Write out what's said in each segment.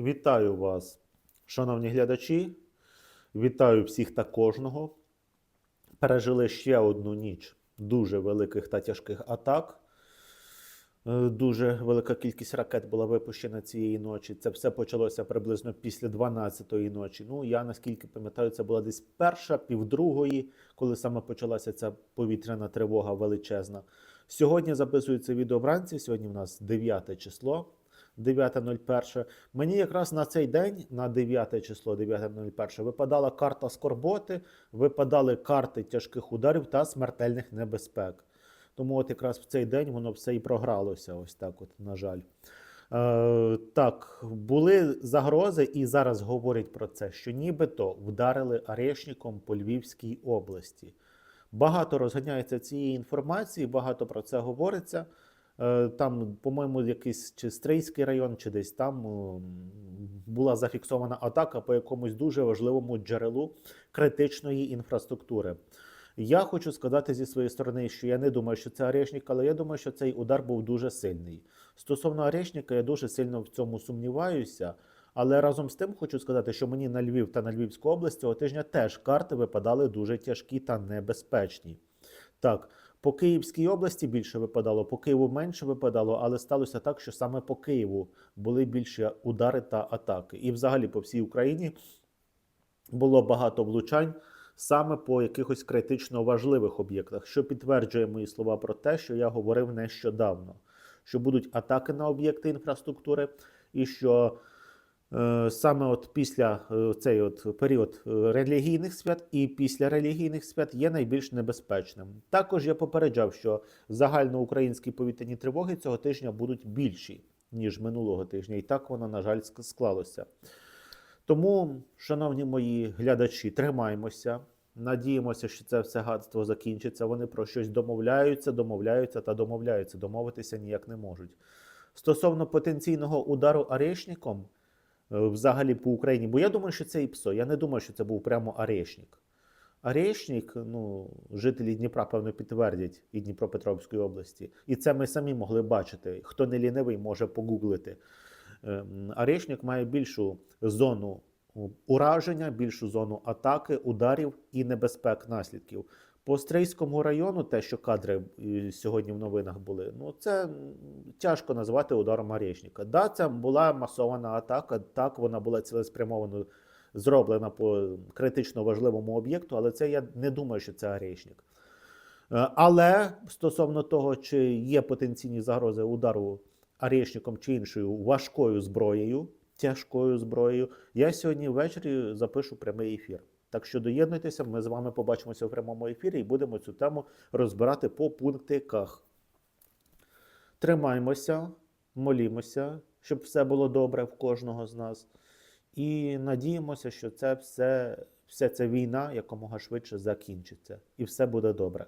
Вітаю вас, шановні глядачі. Вітаю всіх та кожного. Пережили ще одну ніч дуже великих та тяжких атак. Е, Дуже велика кількість ракет була випущена цієї ночі. Це все почалося приблизно після 12-ї ночі. Ну, я наскільки пам'ятаю, це була десь перша, півдругої, коли саме почалася ця повітряна тривога величезна. Сьогодні записується відео вранці. Сьогодні в нас 9 число. 9.01. Мені якраз на цей день, на 9 число, 9.01, випадала карта скорботи, випадали карти тяжких ударів та смертельних небезпек. Тому от якраз в цей день воно все і програлося. Ось так, от, на жаль. Е, так, були загрози, і зараз говорять про це, що нібито вдарили арешником по Львівській області. Багато розганяється цієї інформації, багато про це говориться. Е, Там, по-моєму, якийсь чи Стрийський район, чи десь там була зафіксована атака по якомусь дуже важливому джерелу критичної інфраструктури. Я хочу сказати зі своєї сторони, що я не думаю, що це Орешник, але я думаю, що цей удар був дуже сильний. Стосовно Орешника, я дуже сильно в цьому сумніваюся. Але разом з тим хочу сказати, що мені на Львів та на Львівську область цього тижня теж карти випадали дуже тяжкі та небезпечні. Так, по Київській області більше випадало, по Києву менше випадало, але сталося так, що саме по Києву були більше удари та атаки. І взагалі по всій Україні було багато влучань саме по якихось критично важливих об'єктах, що підтверджує мої слова про те, що я говорив нещодавно, що будуть атаки на об'єкти інфраструктури, і що саме от після е, цей от період е, релігійних свят і після релігійних свят є найбільш небезпечним. Також я попереджав, що загальноукраїнські повітряні тривоги цього тижня будуть більші ніж минулого тижня, і так воно на жаль склалося. Тому, шановні мої глядачі, тримаємося. Надіємося, що це все гадство закінчиться. Вони про щось домовляються, домовляються та домовляються. Домовитися ніяк не можуть. Стосовно потенційного удару арешником, е, взагалі по Україні, бо я думаю, що це і ПСО. Я не думаю, що це був прямо арешник. Арешник, ну, жителі Дніпра, певно, підтвердять і Дніпропетровської області. І це ми самі могли бачити. Хто не лінивий, може погуглити. Ем, Арешник має більшу зону ураження, більшу зону атаки, ударів і небезпек наслідків. По Стрийському району, те, що кадри е, сьогодні в новинах були, ну це тяжко назвати ударом Арешника. Да, це була масована атака, так вона була цілеспрямовано зроблена по критично важливому об'єкту, але це я не думаю, що це Арешник. Е, Але стосовно того, чи є потенційні загрози удару арешником чи іншою важкою зброєю, тяжкою зброєю, я сьогодні ввечері запишу прямий ефір. Так що доєднуйтеся, ми з вами побачимося в прямому ефірі і будемо цю тему розбирати по пунктиках. Тримаймося, молімося, щоб все було добре в кожного з нас. І надіємося, що це все, вся ця війна якомога швидше закінчиться, і все буде добре.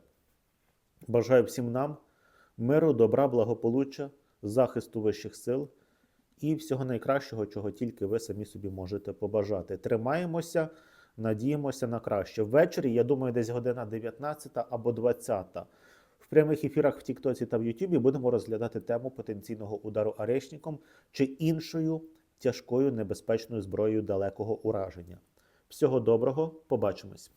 Бажаю всім нам миру, добра, благополуччя, захисту вищих сил і всього найкращого, чого тільки ви самі собі можете побажати. Тримаємося, надіємося на краще. Ввечері, я думаю, десь година 19 або 20. В прямих ефірах в Тіктоці та в Ютубі будемо розглядати тему потенційного удару арешником чи іншою тяжкою небезпечною зброєю далекого ураження. Всього доброго, побачимось!